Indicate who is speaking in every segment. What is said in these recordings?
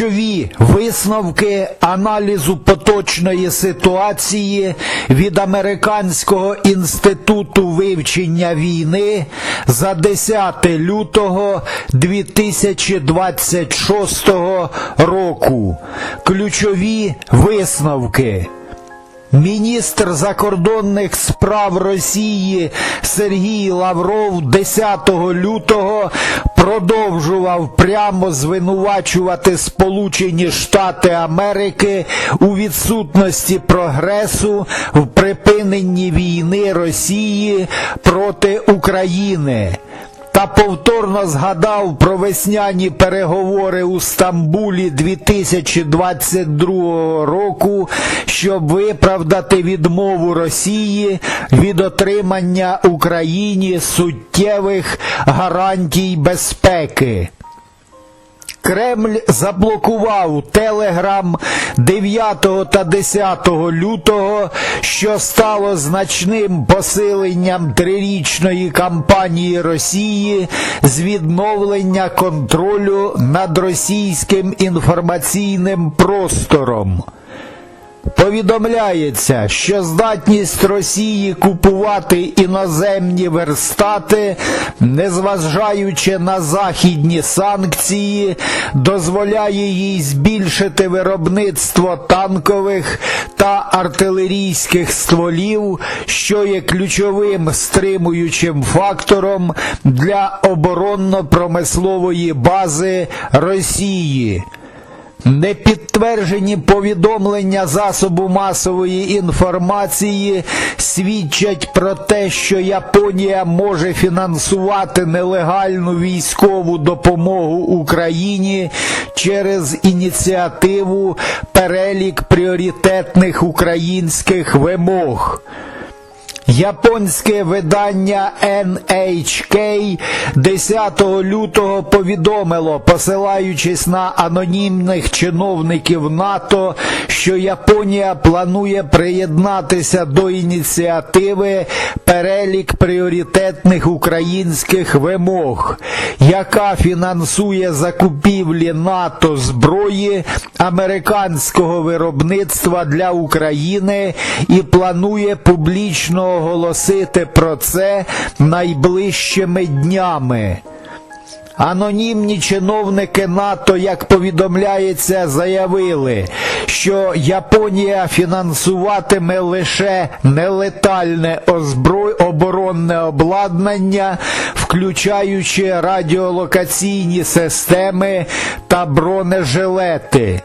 Speaker 1: Ключові висновки аналізу поточної ситуації від Американського інституту вивчення війни за 10 лютого 2026 року. Ключові висновки. Міністр закордонних справ Росії Сергій Лавров 10 лютого продовжував прямо звинувачувати Сполучені Штати Америки у відсутності прогресу в припиненні війни Росії проти України та повторно згадав про весняні переговори у Стамбулі 2022 року, щоб виправдати відмову Росії від отримання Україні суттєвих гарантій безпеки. Кремль заблокував Телеграм 9 та 10 лютого, що стало значним посиленням трирічної кампанії Росії з відновлення контролю над російським інформаційним простором. Повідомляється, що здатність Росії купувати іноземні верстати, незважаючи на західні санкції, дозволяє їй збільшити виробництво танкових та артилерійських стволів, що є ключовим стримуючим фактором для оборонно-промислової бази Росії. Непідтверджені повідомлення засобу масової інформації свідчать про те, що Японія може фінансувати нелегальну військову допомогу Україні через ініціативу перелік пріоритетних українських вимог. Японське видання NHK 10 лютого повідомило, посилаючись на анонімних чиновників НАТО, що Японія планує приєднатися до ініціативи перелік пріоритетних українських вимог, яка фінансує закупівлі НАТО зброї американського виробництва для України і планує публічно оголосити про це найближчими днями. Анонімні чиновники НАТО, як повідомляється, заявили, що Японія фінансуватиме лише нелетальне озброй... оборонне обладнання, включаючи радіолокаційні системи та бронежилети.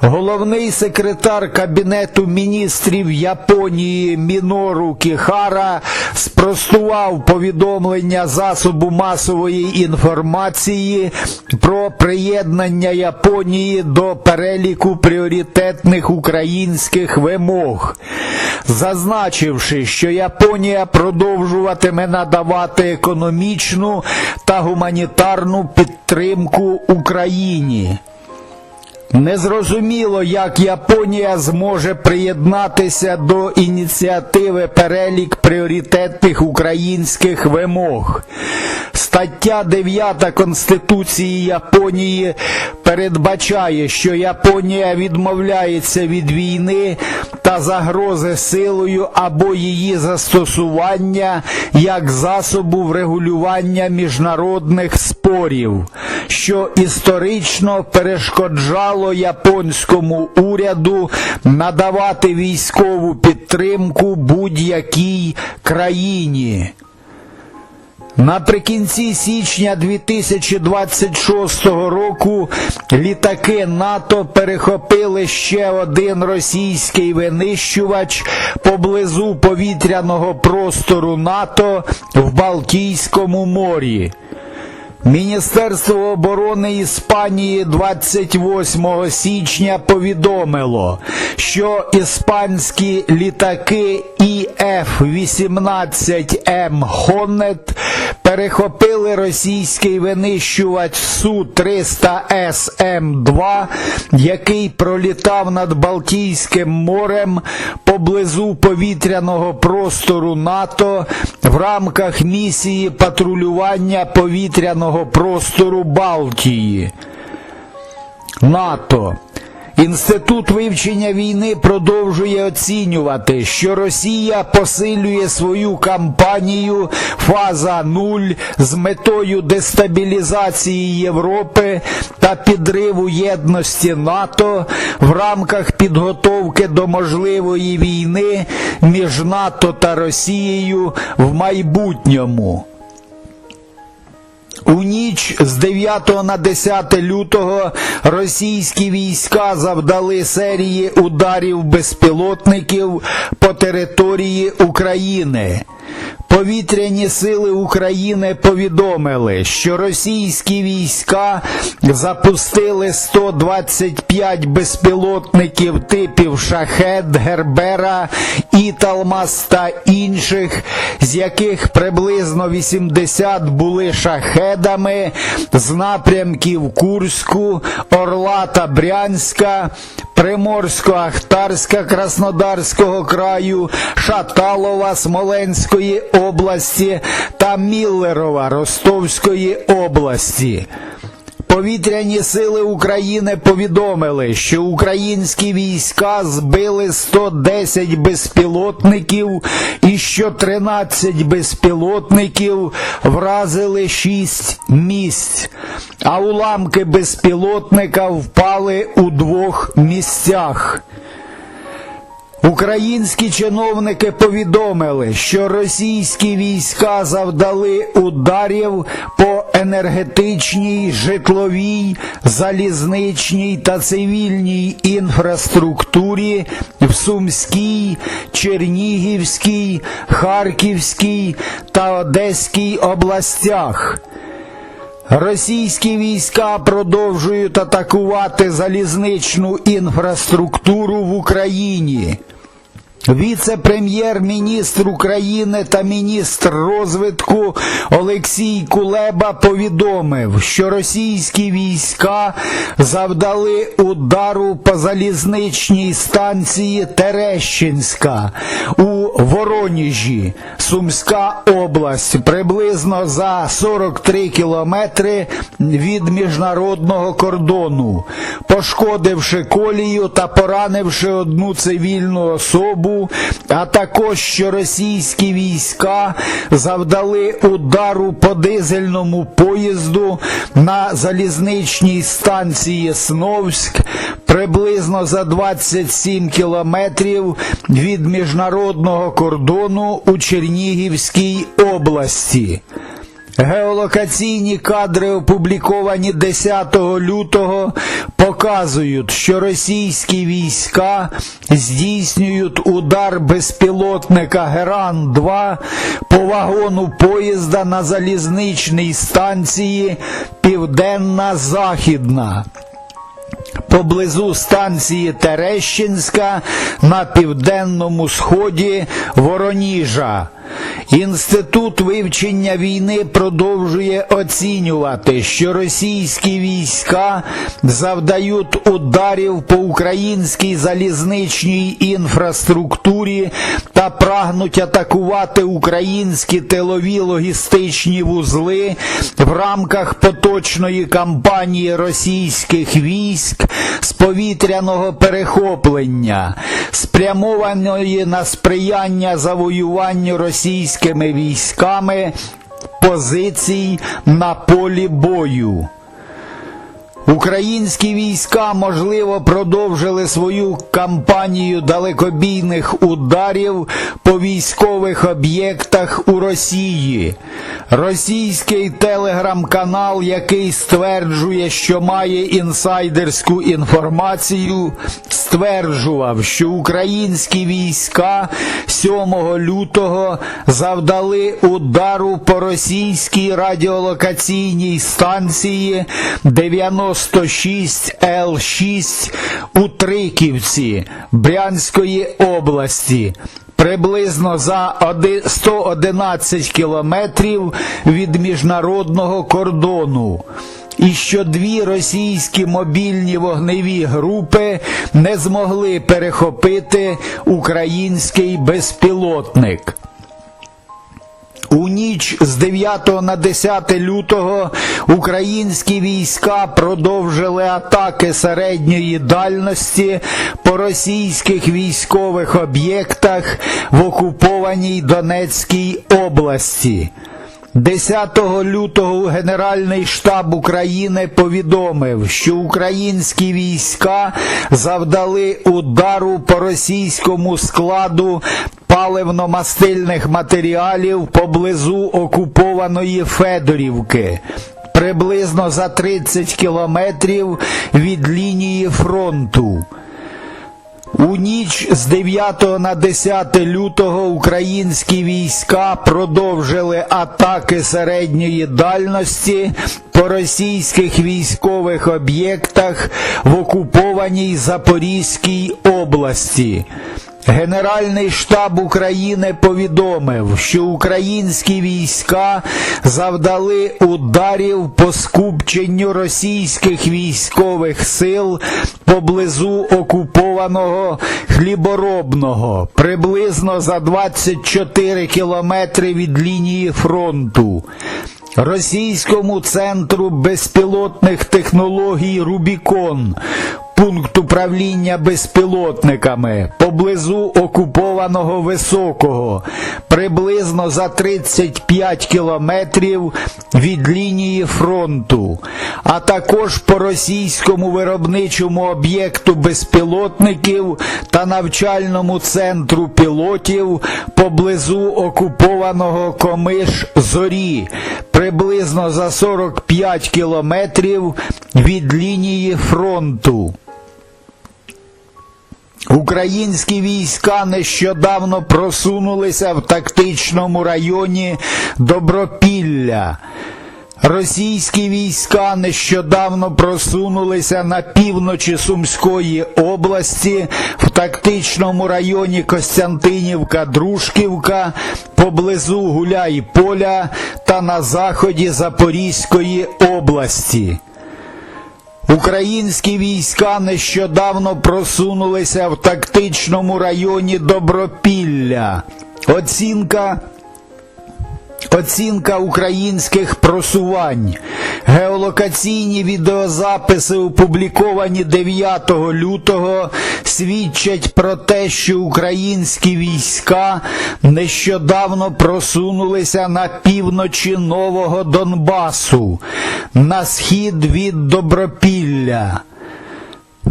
Speaker 1: Головний секретар Кабінету міністрів Японії Мінору Кіхара спростував повідомлення засобу масової інформації про приєднання Японії до переліку пріоритетних українських вимог, зазначивши, що Японія продовжуватиме надавати економічну та гуманітарну підтримку Україні. Незрозуміло, як Японія зможе приєднатися до ініціативи перелік пріоритетних українських вимог. Стаття 9 Конституції Японії передбачає, що Японія відмовляється від війни та загрози силою або її застосування як засобу врегулювання міжнародних спорів, що історично перешкоджало японському уряду надавати військову підтримку будь-якій країні. Наприкінці січня 2026 року літаки НАТО перехопили ще один російський винищувач поблизу повітряного простору НАТО в Балтійському морі. Міністерство оборони Іспанії 28 січня повідомило, що іспанські літаки ІФ-18М Хоннет перехопили російський винищувач Су-300СМ-2, який пролітав над Балтійським морем поблизу повітряного простору НАТО в рамках місії патрулювання повітряного простору Балтії. НАТО. Інститут вивчення війни продовжує оцінювати, що Росія посилює свою кампанію фаза 0 з метою дестабілізації Європи та підриву єдності НАТО в рамках підготовки до можливої війни між НАТО та Росією в майбутньому. У ніч з 9 на 10 лютого російські війська завдали серії ударів безпілотників по території України. Повітряні сили України повідомили, що російські війська запустили 125 безпілотників типів Шахет, Гербера, Італмас та інших, з яких приблизно 80 були шахедами з напрямків Курську, Орла та Брянська, Приморсько-Ахтарська Краснодарського краю, Шаталова Смоленської області та Міллерова Ростовської області. Повітряні сили України повідомили, що українські війська збили 110 безпілотників і що 13 безпілотників вразили 6 місць, а уламки безпілотника впали у двох місцях. Українські чиновники повідомили, що російські війська завдали ударів по енергетичній, житловій, залізничній та цивільній інфраструктурі в Сумській, Чернігівській, Харківській та Одеській областях. Російські війська продовжують атакувати залізничну інфраструктуру в Україні. Віце-прем'єр-міністр України та міністр розвитку Олексій Кулеба повідомив, що російські війська завдали удару по залізничній станції Терещинська у Вороніжі, Сумська область, приблизно за 43 кілометри від міжнародного кордону, пошкодивши колію та поранивши одну цивільну особу, а також що російські війська завдали удару по дизельному поїзду на залізничній станції Сновськ приблизно за 27 кілометрів від міжнародного кордону у Чернігівській області. Геолокаційні кадри, опубліковані 10 лютого, показують, що російські війська здійснюють удар безпілотника Геран-2 по вагону поїзда на залізничній станції Південна Західна. Поблизу станції Терещинська на південному сході Вороніжа. Інститут вивчення війни продовжує оцінювати, що російські війська завдають ударів по українській залізничній інфраструктурі та прагнуть атакувати українські тилові логістичні вузли в рамках поточної кампанії російських військ з повітряного перехоплення, спрямованої на сприяння завоюванню російськими військами позицій на полі бою. Українські війська, можливо, продовжили свою кампанію далекобійних ударів по військових об'єктах у Росії. Російський телеграм-канал, який стверджує, що має інсайдерську інформацію, стверджував, що українські війська 7 лютого завдали удару по російській радіолокаційній станції 96 Л6 у Триківці Брянської області. Приблизно за 111 кілометрів від міжнародного кордону. І що дві російські мобільні вогневі групи не змогли перехопити український безпілотник. У ніч з 9 на 10 лютого українські війська продовжили атаки середньої дальності по російських військових об'єктах в окупованій Донецькій області. 10 лютого Генеральний штаб України повідомив, що українські війська завдали удару по російському складу паливно-мастильних матеріалів поблизу окупованої Федорівки. Приблизно за 30 кілометрів від лінії фронту. У ніч з 9 на 10 лютого українські війська продовжили атаки середньої дальності по російських військових об'єктах в окупованій Запорізькій області. Генеральний штаб України повідомив, що українські війська завдали ударів по скупченню російських військових сил поблизу окупованого хліборобного приблизно за 24 кілометри від лінії фронту. Російському центру безпілотних технологій Рубікон пункт управління безпілотниками поблизу окупованого Високого, приблизно за 35 кілометрів від лінії фронту, а також по російському виробничому об'єкту безпілотників та навчальному центру пілотів поблизу окупованого Комиш Зорі, приблизно за 45 кілометрів від лінії фронту. Українські війська нещодавно просунулися в тактичному районі Добропілля. Російські війська нещодавно просунулися на півночі Сумської області в тактичному районі Костянтинівка-Дружківка поблизу Гуляй-Поля та на заході Запорізької області. Українські війська нещодавно просунулися в тактичному районі Добропілля. Оцінка Оцінка українських просувань. Геолокаційні відеозаписи, опубліковані 9 лютого, свідчать про те, що українські війська нещодавно просунулися на півночі Нового Донбасу, на схід від Добропілля.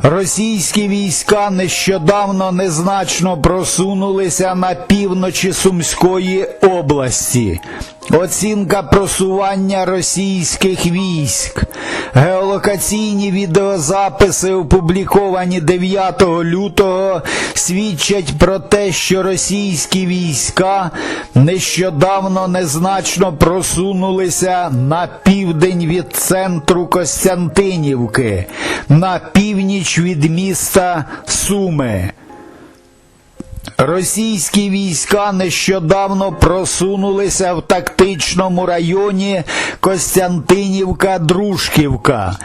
Speaker 1: Російські війська нещодавно незначно просунулися на півночі Сумської області. Оцінка просування російських військ. Геолокаційні відеозаписи, опубліковані 9 лютого, свідчать про те, що російські війська нещодавно незначно просунулися на південь від центру Костянтинівки, на північ від міста Суми. Російські війська нещодавно просунулися в тактичному районі Костянтинівка-Дружківка.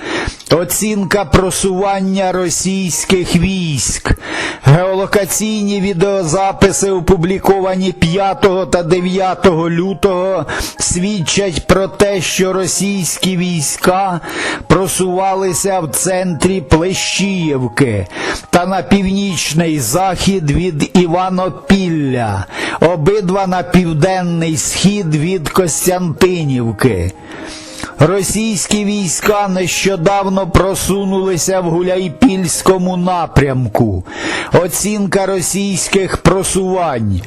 Speaker 1: Оцінка просування російських військ. Геолокаційні відеозаписи, опубліковані 5 та 9 лютого, свідчать про те, що російські війська просувалися в центрі Плещіївки та на північний захід від Іванопілля, обидва на південний схід від Костянтинівки. Російські війська нещодавно просунулися в Гуляйпільському напрямку. Оцінка російських просувань.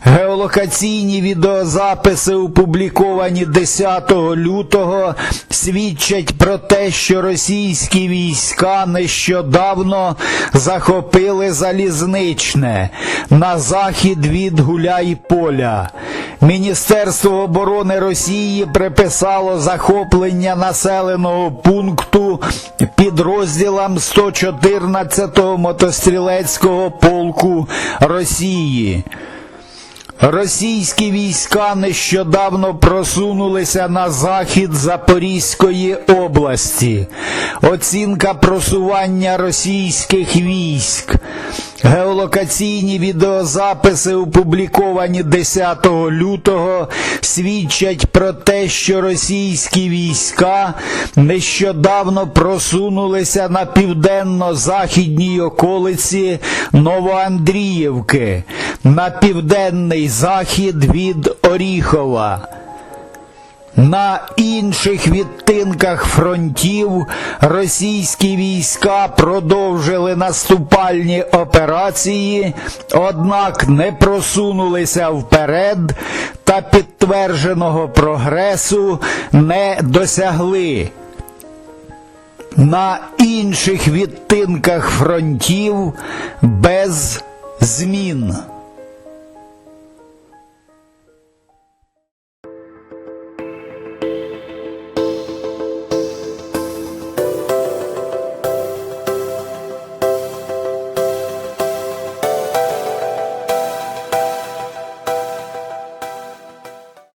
Speaker 1: Геолокаційні відеозаписи, опубліковані 10 лютого, свідчать про те, що російські війська нещодавно захопили залізничне на захід від Гуляйполя. Міністерство оборони Росії приписало захоплення населеного пункту підрозділам 114-го мотострілецького полку Росії. Російські війська нещодавно просунулися на захід Запорізької області. Оцінка просування російських військ. Геолокаційні відеозаписи, опубліковані 10 лютого, свідчать про те, що російські війська нещодавно просунулися на південно-західній околиці Новоандріївки, на південний захід від Оріхова. На інших відтинках фронтів російські війська продовжили наступальні операції, однак не просунулися вперед та підтвердженого прогресу не досягли. На інших відтинках фронтів без змін.